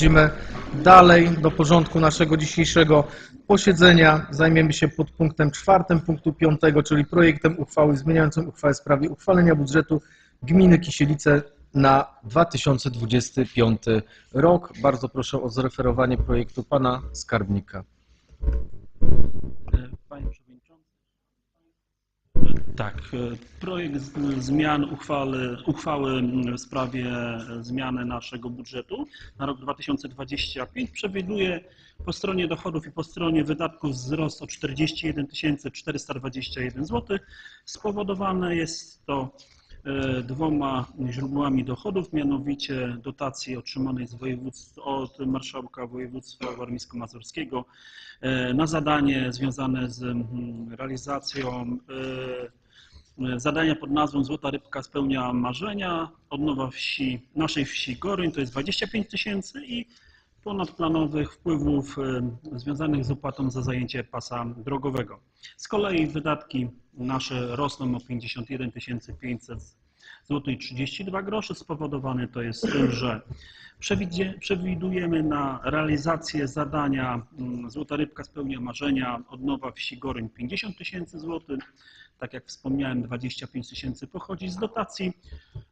Przechodzimy dalej do porządku naszego dzisiejszego posiedzenia. Zajmiemy się podpunktem czwartym punktu piątego, czyli projektem uchwały zmieniającą uchwałę w sprawie uchwalenia budżetu gminy Kisielice na 2025 rok. Bardzo proszę o zreferowanie projektu pana skarbnika. Panie. Tak, e, projekt zmian uchwały, uchwały w sprawie zmiany naszego budżetu na rok 2025 przewiduje po stronie dochodów i po stronie wydatków wzrost o 41 421 zł. Spowodowane jest to e, dwoma źródłami dochodów, mianowicie dotacji otrzymanej z województw, od marszałka województwa warmińsko-mazurskiego e, na zadanie związane z mm, realizacją e, e, zadania pod nazwą Złota Rybka spełnia marzenia, odnowa wsi, naszej wsi Goryń to jest 25 tysięcy i ponadplanowych wpływów e, związanych z opłatą za zajęcie pasa drogowego. Z kolei wydatki nasze rosną o 51 500 zł i 32 groszy. Spowodowane to jest tym, że przewidujemy na realizację zadania mm, Złota Rybka spełnia marzenia odnowa wsi Goryń 50 tysięcy złotych. Tak jak wspomniałem, 25 tysięcy pochodzi z dotacji,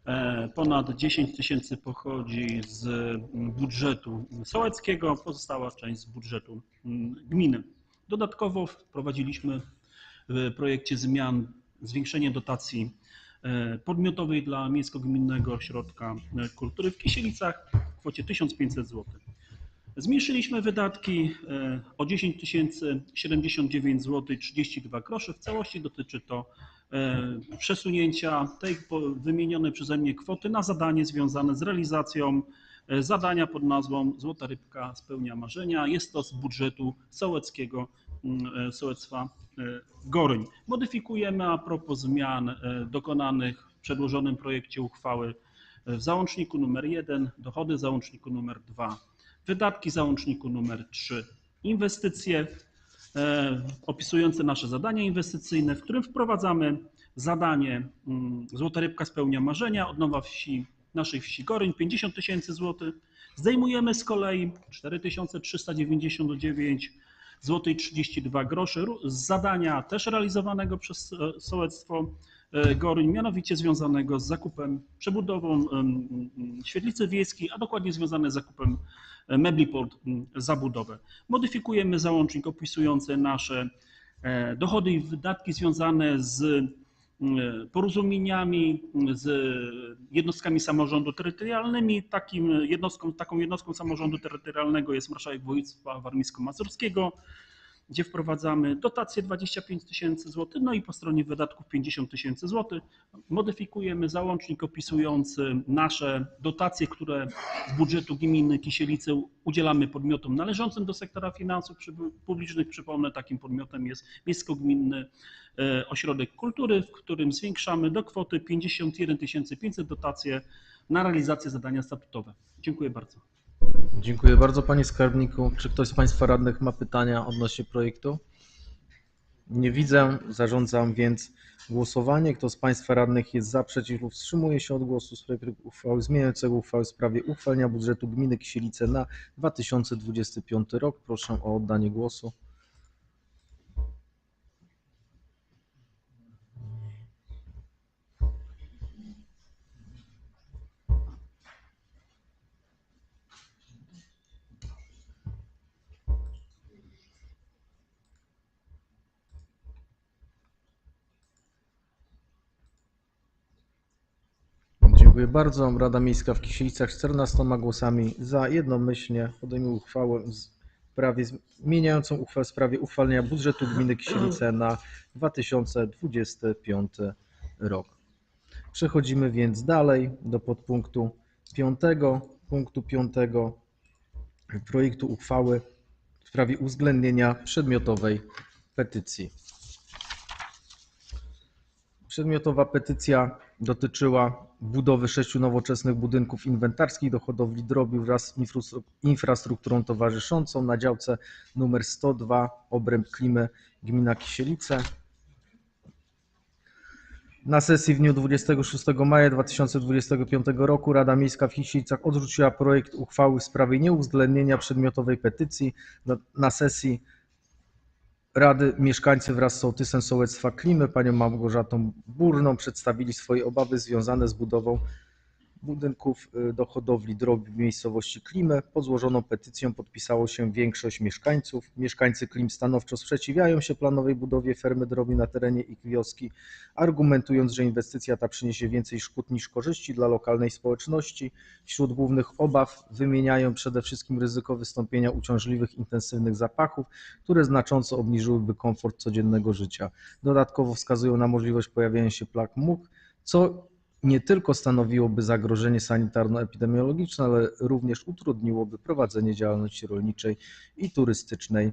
e, ponad 10 tysięcy pochodzi z mm, budżetu sołeckiego, pozostała część z budżetu mm, gminy. Dodatkowo wprowadziliśmy w projekcie zmian zwiększenie dotacji e, podmiotowej dla Miejsko-Gminnego Ośrodka e, Kultury w Kisielicach w kwocie 1500 zł. Zmniejszyliśmy wydatki e, o 10 079 zł 32 groszy. W całości dotyczy to e, przesunięcia tej wymienionej przeze mnie kwoty na zadanie związane z realizacją e, zadania pod nazwą Złota Rybka spełnia marzenia. Jest to z budżetu sołeckiego sołectwa Goryń. Modyfikujemy a propos zmian dokonanych w przedłożonym projekcie uchwały w załączniku numer 1, dochody w załączniku numer 2, wydatki załączniku numer 3, inwestycje e, opisujące nasze zadania inwestycyjne, w którym wprowadzamy zadanie mm, Złota Rybka spełnia marzenia, odnowa wsi, naszej wsi Goryń 50 tysięcy złotych. Zdejmujemy z kolei 4399 zł 32 groszy z zadania też realizowanego przez e, sołectwo e, Goryń, mianowicie związanego z zakupem, przebudową świetlicy wiejskiej, a dokładnie związane z zakupem mebli pod m, zabudowę. Modyfikujemy załącznik opisujący nasze e, dochody i wydatki związane z m, porozumieniami z jednostkami samorządu terytorialnymi. Takim jednostką, taką jednostką samorządu terytorialnego jest marszałek województwa warmińsko-mazurskiego, gdzie wprowadzamy dotację 25 tysięcy złotych, no i po stronie wydatków 50 tysięcy złotych. Modyfikujemy załącznik opisujący nasze dotacje, które z budżetu gminy Kisielice udzielamy podmiotom należącym do sektora finansów publicznych. Przypomnę, takim podmiotem jest Miejsko-Gminny e, Ośrodek Kultury, w którym zwiększamy do kwoty 51 500 dotacje na realizację zadania statutowe. Dziękuję bardzo. Dziękuję bardzo panie skarbniku. Czy ktoś z państwa radnych ma pytania odnośnie projektu? Nie widzę. Zarządzam więc głosowanie. Kto z państwa radnych jest za, przeciw lub wstrzymuje się od głosu w sprawie uchwały zmieniającego uchwałę w sprawie uchwalenia budżetu gminy Kisielice na 2025 rok? Proszę o oddanie głosu. Dziękuję bardzo. Rada Miejska w Kisielicach 14 głosami za jednomyślnie podejmuje uchwałę w sprawie zmieniającą uchwałę w sprawie uchwalenia budżetu gminy Kisielice na 2025 rok. Przechodzimy więc dalej do podpunktu 5, punktu 5 projektu uchwały w sprawie uwzględnienia przedmiotowej petycji. Przedmiotowa petycja dotyczyła budowy sześciu nowoczesnych budynków inwentarskich do hodowli drobiu wraz z infrastru- infrastrukturą towarzyszącą na działce numer 102 obręb Klimy gmina Kisielice. Na sesji w dniu 26 maja 2025 roku Rada Miejska w Hiślicach odrzuciła projekt uchwały w sprawie nieuwzględnienia przedmiotowej petycji. Na sesji Rady. Mieszkańcy wraz z sołtysem sołectwa Klimy, panią Małgorzatą Burną, przedstawili swoje obawy związane z budową budynków y, do hodowli drobiu w miejscowości Klimy. Pod złożoną petycją podpisało się większość mieszkańców. Mieszkańcy Klim stanowczo sprzeciwiają się planowej budowie fermy drobiu na terenie ich wioski, argumentując, że inwestycja ta przyniesie więcej szkód niż korzyści dla lokalnej społeczności. Wśród głównych obaw wymieniają przede wszystkim ryzyko wystąpienia uciążliwych, intensywnych zapachów, które znacząco obniżyłyby komfort codziennego życia. Dodatkowo wskazują na możliwość pojawienia się plag much, co nie tylko stanowiłoby zagrożenie sanitarno-epidemiologiczne, ale również utrudniłoby prowadzenie działalności rolniczej i turystycznej e,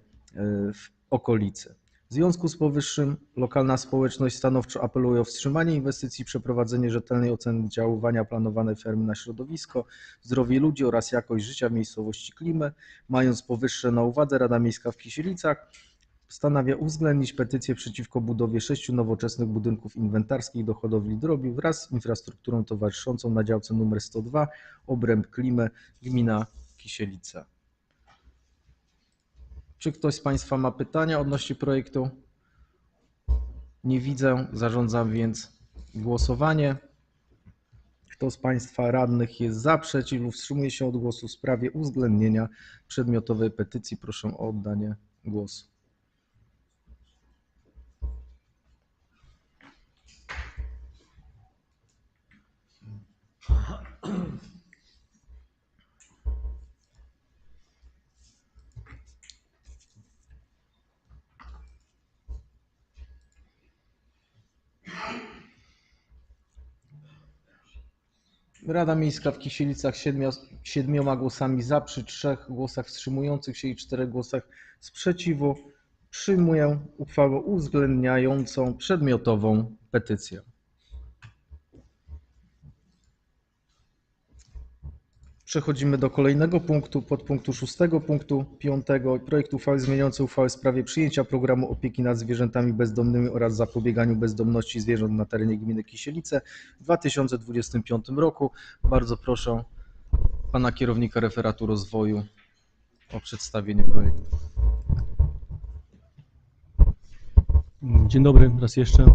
w okolicy. W związku z powyższym lokalna społeczność stanowczo apeluje o wstrzymanie inwestycji, przeprowadzenie rzetelnej oceny oddziaływania planowanej fermy na środowisko, zdrowie ludzi oraz jakość życia w miejscowości Klimy. Mając powyższe na uwadze, Rada Miejska w Kisielicach postanawia uwzględnić petycję przeciwko budowie sześciu nowoczesnych budynków inwentarskich do hodowli drobiu wraz z infrastrukturą towarzyszącą na działce nr 102 obręb Klimy, gmina Kisielice. Czy ktoś z Państwa ma pytania odnośnie projektu? Nie widzę, zarządzam więc głosowanie. Kto z Państwa radnych jest za, przeciw lub wstrzymuje się od głosu w sprawie uwzględnienia przedmiotowej petycji? Proszę o oddanie głosu. Rada Miejska w Kisielicach siedmiu, siedmioma głosami za, przy trzech głosach wstrzymujących się i czterech głosach sprzeciwu przyjmuje uchwałę uwzględniającą przedmiotową petycję. Przechodzimy do kolejnego punktu, podpunktu szóstego punktu piątego. Projekt uchwały zmieniający uchwałę w sprawie przyjęcia programu opieki nad zwierzętami bezdomnymi oraz zapobieganiu bezdomności zwierząt na terenie gminy Kisielice w 2025 roku. Bardzo proszę pana kierownika referatu rozwoju o przedstawienie projektu. Dzień dobry raz jeszcze.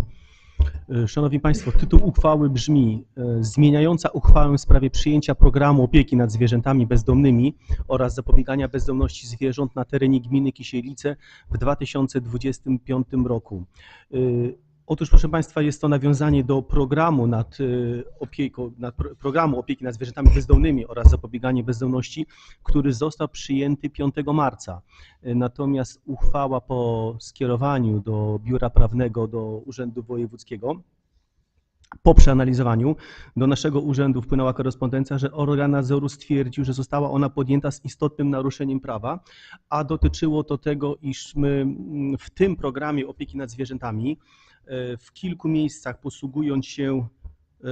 E, Szanowni Państwo, tytuł uchwały brzmi e, Zmieniająca uchwałę w sprawie przyjęcia programu opieki nad zwierzętami bezdomnymi oraz zapobiegania bezdomności zwierząt na terenie gminy Kisielice w 2025 roku. Otóż, proszę Państwa, jest to nawiązanie do programu nad opieką, nad pro- programu opieki nad zwierzętami bezdomnymi oraz zapobieganie bezdomności, który został przyjęty 5 marca. Natomiast uchwała po skierowaniu do Biura Prawnego do Urzędu Wojewódzkiego, po przeanalizowaniu do naszego urzędu wpłynęła korespondencja, że organ nadzoru stwierdził, że została ona podjęta z istotnym naruszeniem prawa, a dotyczyło to tego, iż my mm, w tym programie opieki nad zwierzętami w kilku miejscach posługując się e,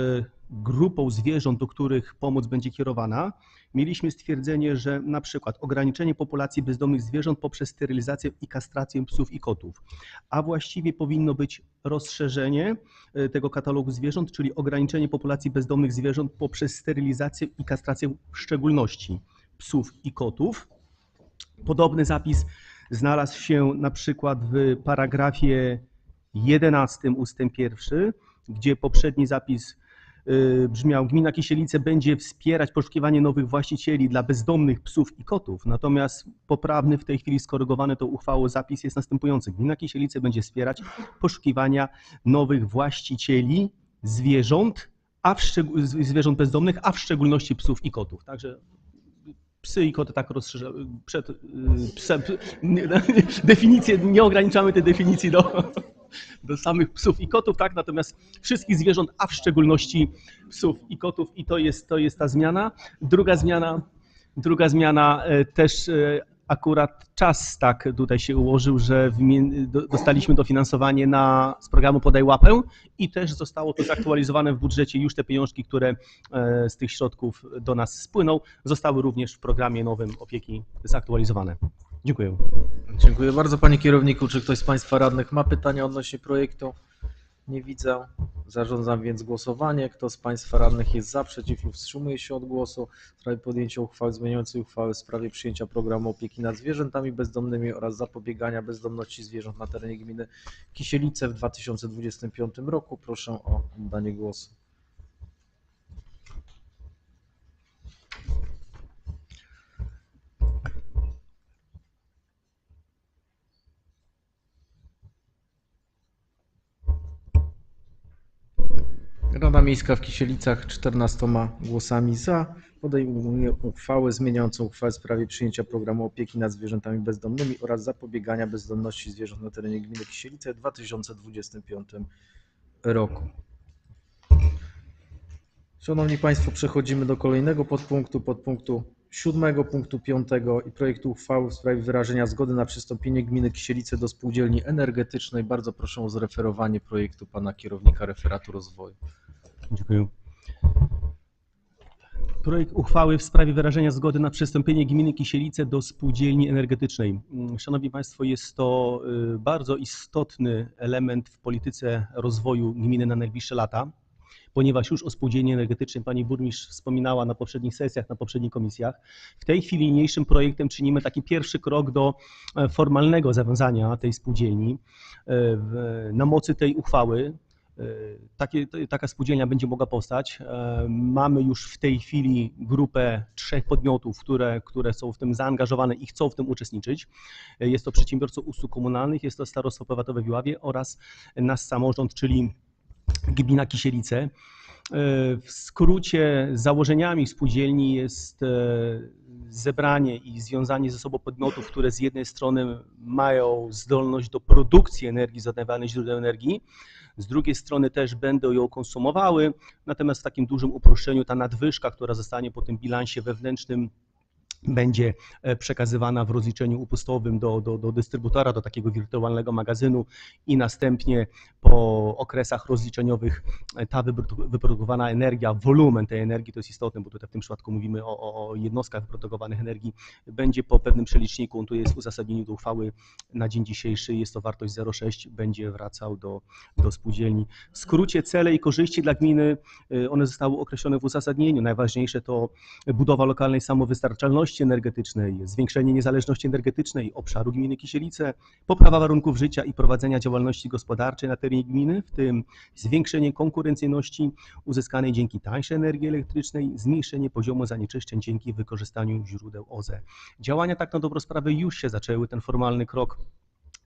grupą zwierząt, do których pomoc będzie kierowana, mieliśmy stwierdzenie, że na przykład ograniczenie populacji bezdomnych zwierząt poprzez sterylizację i kastrację psów i kotów, a właściwie powinno być rozszerzenie e, tego katalogu zwierząt, czyli ograniczenie populacji bezdomnych zwierząt poprzez sterylizację i kastrację w szczególności psów i kotów. Podobny zapis znalazł się na przykład w paragrafie 11 ustęp 1, gdzie poprzedni zapis y, brzmiał, gmina Kisielice będzie wspierać poszukiwanie nowych właścicieli dla bezdomnych psów i kotów. Natomiast poprawny w tej chwili skorygowany tą uchwałą zapis jest następujący. Gmina Kisielice będzie wspierać poszukiwania nowych właścicieli zwierząt, a w szczeg- zwierząt bezdomnych, a w szczególności psów i kotów. Także psy i koty tak rozszerza, przed, y, pse, p- nie, ograniczamy tej definicji do, do samych psów i kotów, tak? Natomiast wszystkich zwierząt, a w szczególności psów i kotów i to jest, to jest ta zmiana. Druga zmiana, druga zmiana e, też e, akurat czas tak tutaj się ułożył, że dostaliśmy dofinansowanie na, z programu Podaj Łapę i też zostało to zaktualizowane w budżecie. Już te pieniążki, które e, z tych środków do nas spłyną, zostały również w programie nowym opieki zaktualizowane. Dziękuję. Dziękuję bardzo panie kierowniku. Czy ktoś z Państwa radnych ma pytania odnośnie projektu? Nie widzę. Zarządzam więc głosowanie. Kto z Państwa radnych jest za, przeciw lub wstrzymuje się od głosu w sprawie podjęcia uchwały zmieniającej uchwałę w sprawie przyjęcia programu opieki nad zwierzętami bezdomnymi oraz zapobiegania bezdomności zwierząt na terenie gminy Kisielice w 2025 roku. Proszę o oddanie głosu. Rada Miejska w Kisielicach 14 głosami za podejmuje uchwałę zmieniającą uchwałę w sprawie przyjęcia programu opieki nad zwierzętami bezdomnymi oraz zapobiegania bezdomności zwierząt na terenie gminy Kisielice w 2025 roku. Szanowni Państwo, przechodzimy do kolejnego podpunktu, podpunktu siódmego, punktu piątego i projektu uchwały w sprawie wyrażenia zgody na przystąpienie gminy Kisielice do spółdzielni energetycznej. Bardzo proszę o zreferowanie projektu pana kierownika referatu rozwoju. Dziękuję. Projekt uchwały w sprawie wyrażenia zgody na przystąpienie gminy Kisielice do spółdzielni energetycznej. Szanowni Państwo, jest to y, bardzo istotny element w polityce rozwoju gminy na najbliższe lata, ponieważ już o spółdzielni energetycznej pani burmistrz wspominała na poprzednich sesjach, na poprzednich komisjach. W tej chwili niniejszym projektem czynimy taki pierwszy krok do e, formalnego zawiązania tej spółdzielni. E, Na mocy tej uchwały Takie, to- taka spółdzielnia będzie mogła powstać. E, Mamy już w tej chwili grupę trzech podmiotów, które, które są w tym zaangażowane i chcą w tym uczestniczyć. E, Jest to przedsiębiorców usług komunalnych, jest to Starostwo Powiatowe w Iławie oraz nasz samorząd, czyli gmina Kisielice. E, W skrócie założeniami spółdzielni jest e, zebranie i związanie ze sobą podmiotów, które z jednej strony mają zdolność do produkcji energii z odnawialnych źródeł energii, z drugiej strony też będą ją konsumowały, natomiast w takim dużym uproszczeniu ta nadwyżka, która zostanie po tym bilansie wewnętrznym będzie e, przekazywana w rozliczeniu upustowym do, do, do dystrybutora, do takiego wirtualnego magazynu i następnie po okresach rozliczeniowych e, ta wyprodu- wyprodukowana energia, wolumen tej energii, to jest istotne, bo tutaj w tym przypadku mówimy o, o, jednostkach wyprodukowanych energii, będzie po pewnym przeliczniku, on tu jest w uzasadnieniu do uchwały na dzień dzisiejszy, jest to wartość 0,6, będzie wracał do, do spółdzielni. W skrócie cele i korzyści dla gminy, y, one zostały określone w uzasadnieniu. Najważniejsze to budowa lokalnej samowystarczalności energetycznej, zwiększenie niezależności energetycznej obszaru gminy Kisielice, poprawa warunków życia i prowadzenia działalności gospodarczej na terenie gminy, w tym zwiększenie konkurencyjności uzyskanej dzięki tańszej energii elektrycznej, zmniejszenie poziomu zanieczyszczeń dzięki wykorzystaniu źródeł OZE. Działania tak na dobrą sprawę już się zaczęły, ten formalny krok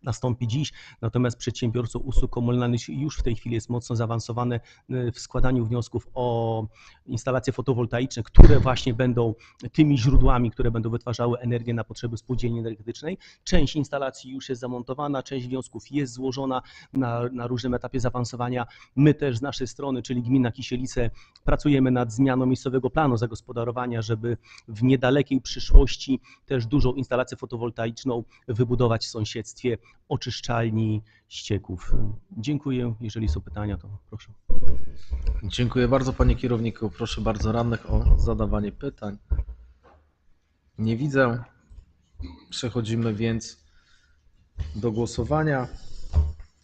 nastąpi dziś, natomiast przedsiębiorców usług komunalnych już w tej chwili jest mocno zaawansowane y, w składaniu wniosków o instalacje fotowoltaiczne, które właśnie będą tymi źródłami, które będą wytwarzały energię na potrzeby spółdzielni energetycznej. Część instalacji już jest zamontowana, część wniosków jest złożona na, na różnym etapie zaawansowania. My też z naszej strony, czyli gmina Kisielice, pracujemy nad zmianą miejscowego planu zagospodarowania, żeby w niedalekiej przyszłości też dużą instalację fotowoltaiczną wybudować w sąsiedztwie oczyszczalni ścieków. Dziękuję. Jeżeli są pytania, to proszę. Dziękuję bardzo panie kierowniku. Proszę bardzo radnych o zadawanie pytań. Nie widzę. Przechodzimy więc do głosowania.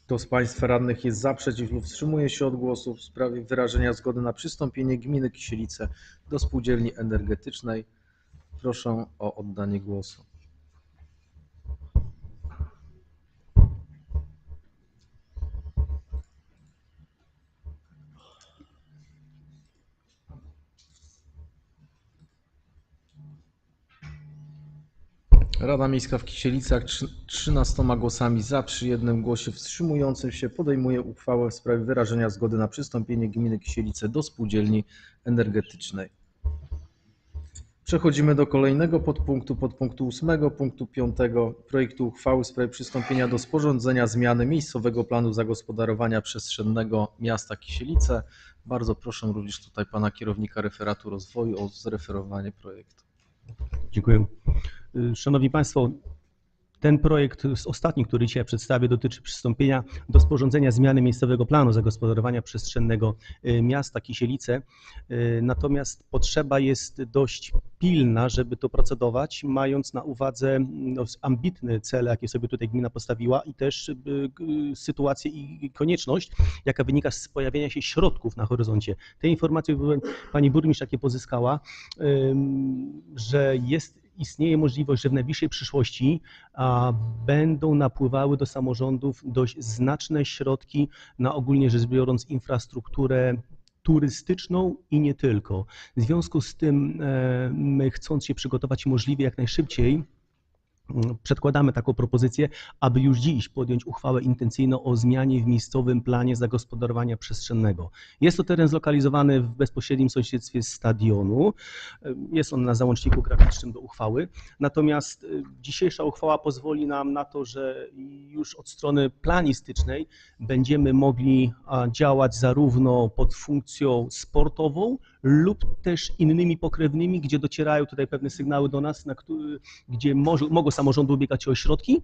Kto z Państwa radnych jest za, przeciw lub wstrzymuje się od głosu w sprawie wyrażenia zgody na przystąpienie gminy Kisielice do spółdzielni energetycznej? Proszę o oddanie głosu. Rada Miejska w Kisielicach trzy- 13 głosami za, przy jednym głosie wstrzymującym się podejmuje uchwałę w sprawie wyrażenia zgody na przystąpienie gminy Kisielice do spółdzielni energetycznej. Przechodzimy do kolejnego podpunktu, podpunktu 8, punktu 5 projektu uchwały w sprawie przystąpienia do sporządzenia zmiany miejscowego planu zagospodarowania przestrzennego miasta Kisielice. Bardzo proszę również tutaj pana kierownika referatu rozwoju o zreferowanie projektu. Dziękuję. Y, Szanowni Państwo, Ten projekt, ostatni, który dzisiaj przedstawię, dotyczy przystąpienia do sporządzenia zmiany miejscowego planu zagospodarowania przestrzennego y, miasta Kisielice. Y, Natomiast potrzeba jest dość pilna, żeby to procedować, mając na uwadze no, ambitne cele, jakie sobie tutaj gmina postawiła i też y, sytuację i konieczność, jaka wynika z pojawienia się środków na horyzoncie. Te informacje pani burmistrz takie pozyskała, że jest, istnieje możliwość, że w najbliższej przyszłości będą napływały do samorządów dość znaczne środki na ogólnie rzecz biorąc infrastrukturę turystyczną i nie tylko. W związku z tym e, my chcąc się przygotować możliwie jak najszybciej, Przedkładamy taką propozycję, aby już dziś podjąć uchwałę intencyjną o zmianie w miejscowym planie zagospodarowania przestrzennego. Jest to teren zlokalizowany w bezpośrednim sąsiedztwie stadionu. Jest on na załączniku graficznym do uchwały. Natomiast y, dzisiejsza uchwała pozwoli nam na to, że już od strony planistycznej będziemy mogli działać zarówno pod funkcją sportową lub też innymi pokrewnymi, gdzie docierają tutaj pewne sygnały do nas, na który, gdzie może, mogą samorządy ubiegać się o środki.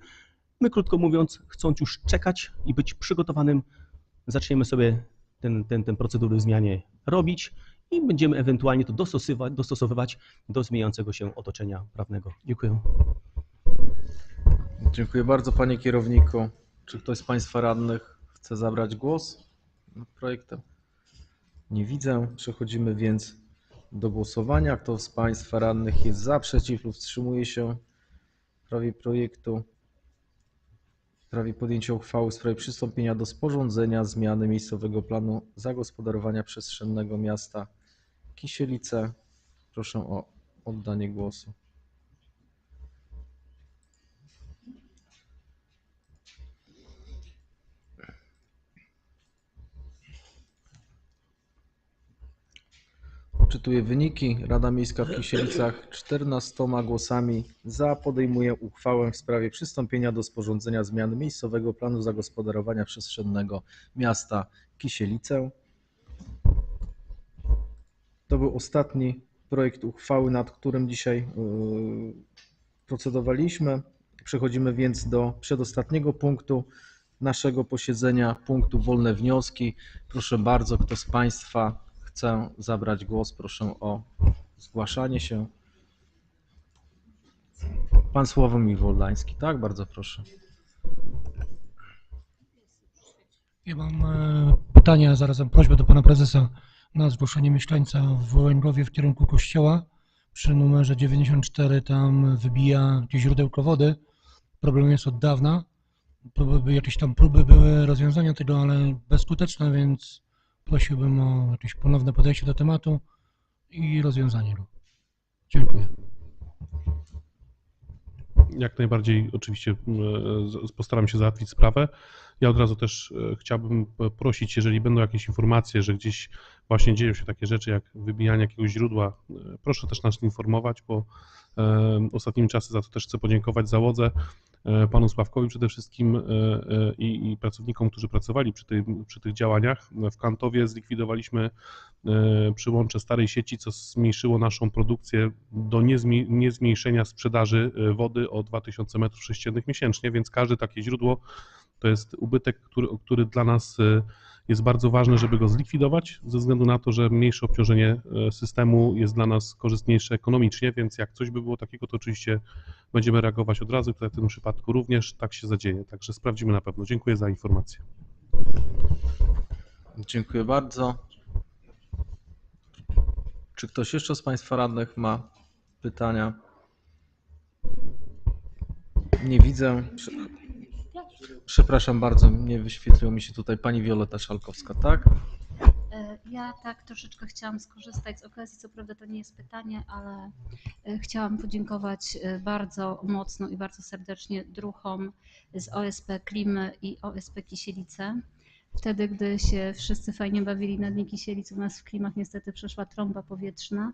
My, krótko mówiąc, chcąc już czekać i być przygotowanym, zaczniemy sobie ten, ten, ten procedury zmianie robić i będziemy ewentualnie to dostosowywać, dostosowywać do zmieniającego się otoczenia prawnego. Dziękuję. Dziękuję bardzo panie kierowniku. Czy ktoś z państwa radnych chce zabrać głos nad projektem? Nie widzę. Przechodzimy więc do głosowania. Kto z państwa radnych jest za, przeciw lub wstrzymuje się w sprawie projektu? W sprawie podjęcia uchwały w sprawie przystąpienia do sporządzenia zmiany miejscowego planu zagospodarowania przestrzennego miasta Kisielice. Proszę o oddanie głosu. Czytuję wyniki. Rada Miejska w Kisielicach 14 głosami za podejmuje uchwałę w sprawie przystąpienia do sporządzenia zmiany miejscowego planu zagospodarowania przestrzennego miasta Kisielice. To był ostatni projekt uchwały, nad którym dzisiaj yy, procedowaliśmy. Przechodzimy więc do przedostatniego punktu naszego posiedzenia, punktu wolne wnioski. Proszę bardzo, kto z Państwa chce zabrać głos, proszę o zgłaszanie się. Pan Sławomir Woldański, tak? Bardzo proszę. Ja mam e, pytanie, a zarazem prośbę do pana prezesa na zgłoszenie mieszkańca w Wołęgowie w kierunku kościoła. Przy numerze 94 tam wybija źródełko wody. Problem jest od dawna. Próby, by- jakieś tam próby były rozwiązania tego, ale bezskuteczne, więc prosiłbym o jakieś ponowne podejście do tematu i rozwiązanie go. Dziękuję. Jak najbardziej oczywiście postaram się załatwić sprawę. Ja od razu też e, chciałbym prosić, jeżeli będą jakieś informacje, że gdzieś właśnie dzieją się takie rzeczy jak wybijanie jakiegoś źródła, e, proszę też nas informować, bo ostatnimi czasy za to też chcę podziękować załodze, e, panu Sławkowi przede wszystkim e, e, i, i pracownikom, którzy pracowali przy, tym, przy tych działaniach. W Kantowie zlikwidowaliśmy przyłącze starej sieci, co zmniejszyło naszą produkcję do niezmniejszenia sprzedaży wody o 2000 m3 miesięcznie, więc każde takie źródło to jest ubytek, który, który dla nas jest bardzo ważne, żeby go zlikwidować, ze względu na to, że mniejsze obciążenie e, systemu jest dla nas korzystniejsze ekonomicznie, więc jak coś by było takiego, to oczywiście będziemy reagować od razu. Tutaj w tym przypadku również tak się zadzieje, także sprawdzimy na pewno. Dziękuję za informację. Dziękuję bardzo. Czy ktoś jeszcze z Państwa radnych ma pytania? Nie widzę. Prze- Przepraszam bardzo, nie wyświetliło mi się tutaj pani Wioleta Szalkowska, tak? E, Ja tak troszeczkę chciałam skorzystać z okazji, co prawda to nie jest pytanie, ale e, chciałam podziękować e, bardzo mocno i bardzo serdecznie druhom z OSP Klimy i OSP Kisielice. Wtedy, gdy się wszyscy fajnie bawili na Dni Kisielic, u nas w Klimach niestety przeszła trąba powietrzna,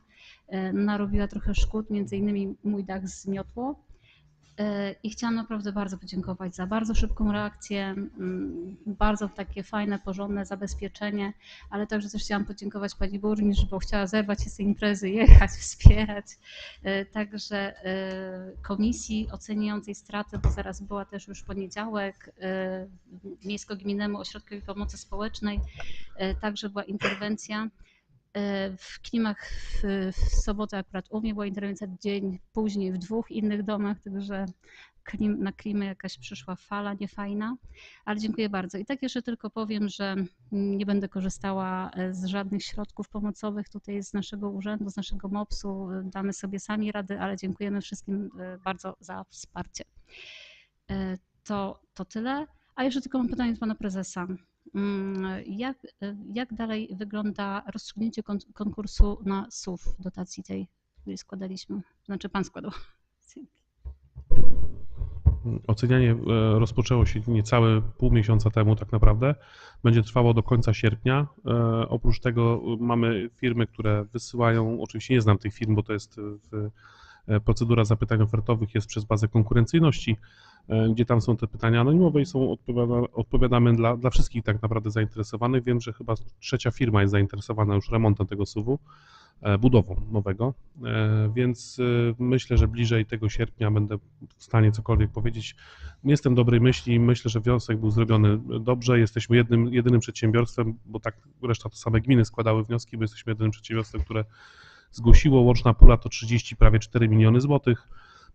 narobiła trochę szkód, między innymi mój dach zmiotło. I chciałam naprawdę bardzo podziękować za bardzo szybką reakcję, mm, bardzo takie fajne, porządne zabezpieczenie, ale także też chciałam podziękować pani burmistrz, bo chciała zerwać się z tej imprezy, jechać, wspierać. E, Także e, komisji oceniającej straty, bo zaraz była też już poniedziałek, e, Miejsko-Gminnemu Ośrodkowi Pomocy Społecznej, także była interwencja. E, W Klimach w, w sobotę akurat u mnie była interwencja dzień później w dwóch innych domach, także klim, na klimę jakaś przyszła fala niefajna, ale dziękuję bardzo. I tak jeszcze tylko powiem, że nie będę korzystała e, z żadnych środków pomocowych tutaj z naszego urzędu, z naszego MOPS-u. Damy sobie sami rady, ale dziękujemy wszystkim e, bardzo za wsparcie. E, To, to tyle. A jeszcze tylko mam pytanie do pana prezesa. Mm, Jak, jak dalej wygląda rozstrzygnięcie kon- konkursu na SUV, dotacji tej, której składaliśmy? Znaczy pan składał. Ocenianie e, rozpoczęło się niecałe pół miesiąca temu tak naprawdę. Będzie trwało do końca sierpnia. E, Oprócz tego e, mamy firmy, które wysyłają, oczywiście nie znam tych firm, bo to jest w, procedura zapytań ofertowych jest przez bazę konkurencyjności, e, gdzie tam są te pytania anonimowe i są odpowiada, odpowiadamy dla, dla wszystkich tak naprawdę zainteresowanych. Wiem, że chyba trzecia firma jest zainteresowana już remontem tego SUV-u, e, budową nowego, E, więc e, myślę, że bliżej tego sierpnia będę w stanie cokolwiek powiedzieć. Jestem dobrej myśli, myślę, że wniosek był zrobiony dobrze. Jesteśmy jednym, jedynym przedsiębiorstwem, bo tak reszta to same gminy składały wnioski, bo jesteśmy jedynym przedsiębiorstwem, które zgłosiło. Łączna pula to 30, prawie 4 miliony złotych.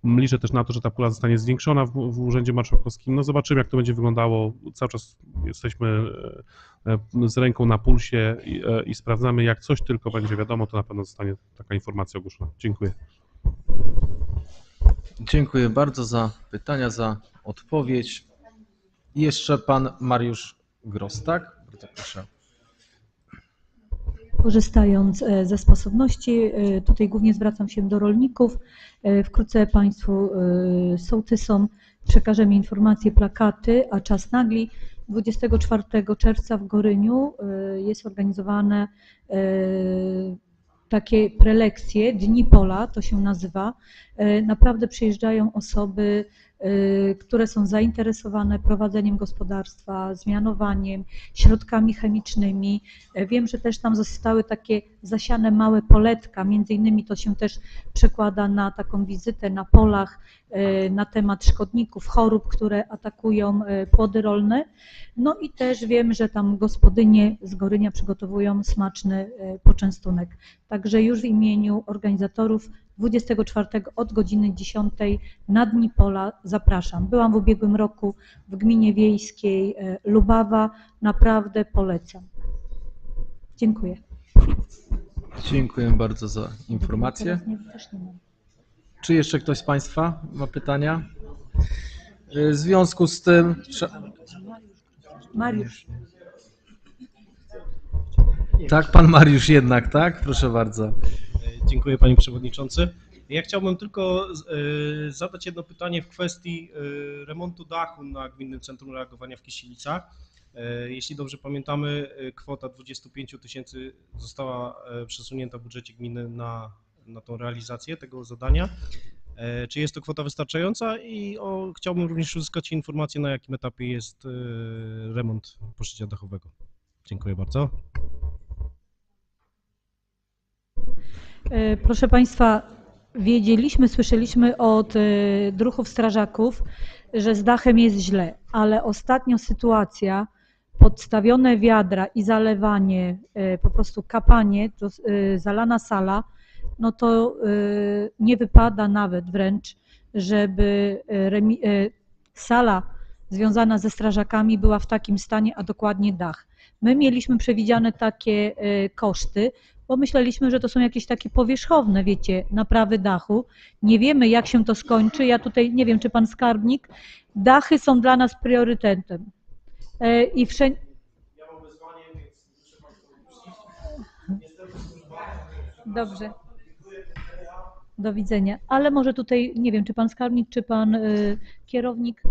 Liczę też na to, że ta pula zostanie zwiększona w, w Urzędzie Marszałkowskim. No zobaczymy, jak to będzie wyglądało. Cały czas jesteśmy e, z ręką na pulsie i, e, i sprawdzamy, jak coś tylko będzie wiadomo, to na pewno zostanie taka informacja ogłoszona. Dziękuję. Dziękuję bardzo za pytania, za odpowiedź. I jeszcze pan Mariusz Gros, tak? Bardzo proszę. Korzystając e, ze sposobności, e, tutaj głównie zwracam się do rolników. E, Wkrótce Państwu sołtysom przekażemy informacje, plakaty, a czas nagli. 24 czerwca w Goryniu jest organizowane takie prelekcje, Dni Pola to się nazywa. Naprawdę przyjeżdżają osoby, które są zainteresowane prowadzeniem gospodarstwa, zmianowaniem, środkami chemicznymi. E, Wiem, że też tam zostały takie zasiane małe poletka, między innymi to się też przekłada na taką wizytę na polach e, na temat szkodników, chorób, które atakują e, płody rolne. No i też wiem, że tam gospodynie z Gorynia przygotowują smaczny poczęstunek. Także już w imieniu organizatorów 24 od godziny 10 na Dni Pola zapraszam. Byłam w ubiegłym roku w gminie wiejskiej e, Lubawa. Naprawdę polecam. Dziękuję. Dziękuję bardzo za informację. Czy jeszcze ktoś z Państwa ma pytania? Y, W związku z tym. Mariusz. Tak, pan Mariusz jednak, tak? Proszę bardzo. Dziękuję Panie Przewodniczący. Ja chciałbym tylko e, zadać jedno pytanie w kwestii e, remontu dachu na Gminnym Centrum Reagowania w Kisilicach. E, Jeśli dobrze pamiętamy, kwota 25 tysięcy została przesunięta w budżecie gminy na, na tą realizację tego zadania. Czy jest to kwota wystarczająca? I o, chciałbym również uzyskać informację, na jakim etapie jest remont poszycia dachowego. Dziękuję bardzo. Proszę Państwa, wiedzieliśmy, słyszeliśmy od e, druhów strażaków, że z dachem jest źle, ale ostatnio sytuacja, podstawione wiadra i zalewanie, e, po prostu kapanie, e, zalana sala, no to e, nie wypada nawet wręcz, żeby e, e, sala związana ze strażakami była w takim stanie, a dokładnie dach. My mieliśmy przewidziane takie e, koszty, bo myśleliśmy, że to są jakieś takie powierzchowne, wiecie, naprawy dachu. Nie wiemy, jak się to skończy. Ja tutaj nie wiem, czy pan skarbnik. Dachy są dla nas priorytetem. E, I wszędzie. Dobrze. Do widzenia. Ale może tutaj, nie wiem, czy pan skarbnik, czy pan y, kierownik.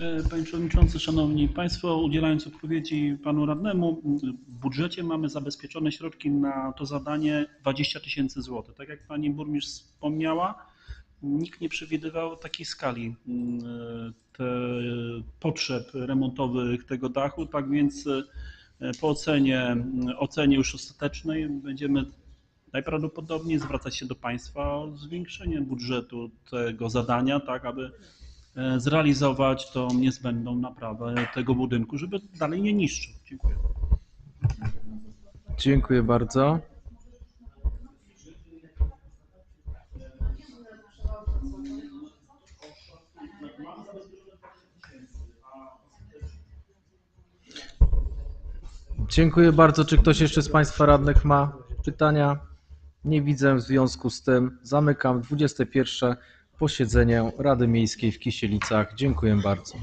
E, Panie Przewodniczący, Szanowni Państwo, udzielając odpowiedzi Panu Radnemu, w budżecie mamy zabezpieczone środki na to zadanie 20 tysięcy złotych. Tak jak Pani Burmistrz wspomniała, nikt nie przewidywał takiej skali mm, te potrzeb remontowych tego dachu, tak więc e, po ocenie, ocenie już ostatecznej będziemy najprawdopodobniej zwracać się do Państwa o zwiększenie budżetu tego zadania, tak aby e, zrealizować tą niezbędną naprawę tego budynku, żeby dalej nie niszczył. Dziękuję. Dziękuję bardzo. Dziękuję bardzo. Czy ktoś jeszcze z Państwa radnych ma pytania? Nie widzę. W związku z tym zamykam 21 posiedzenie Rady Miejskiej w Kisielicach. Dziękuję bardzo.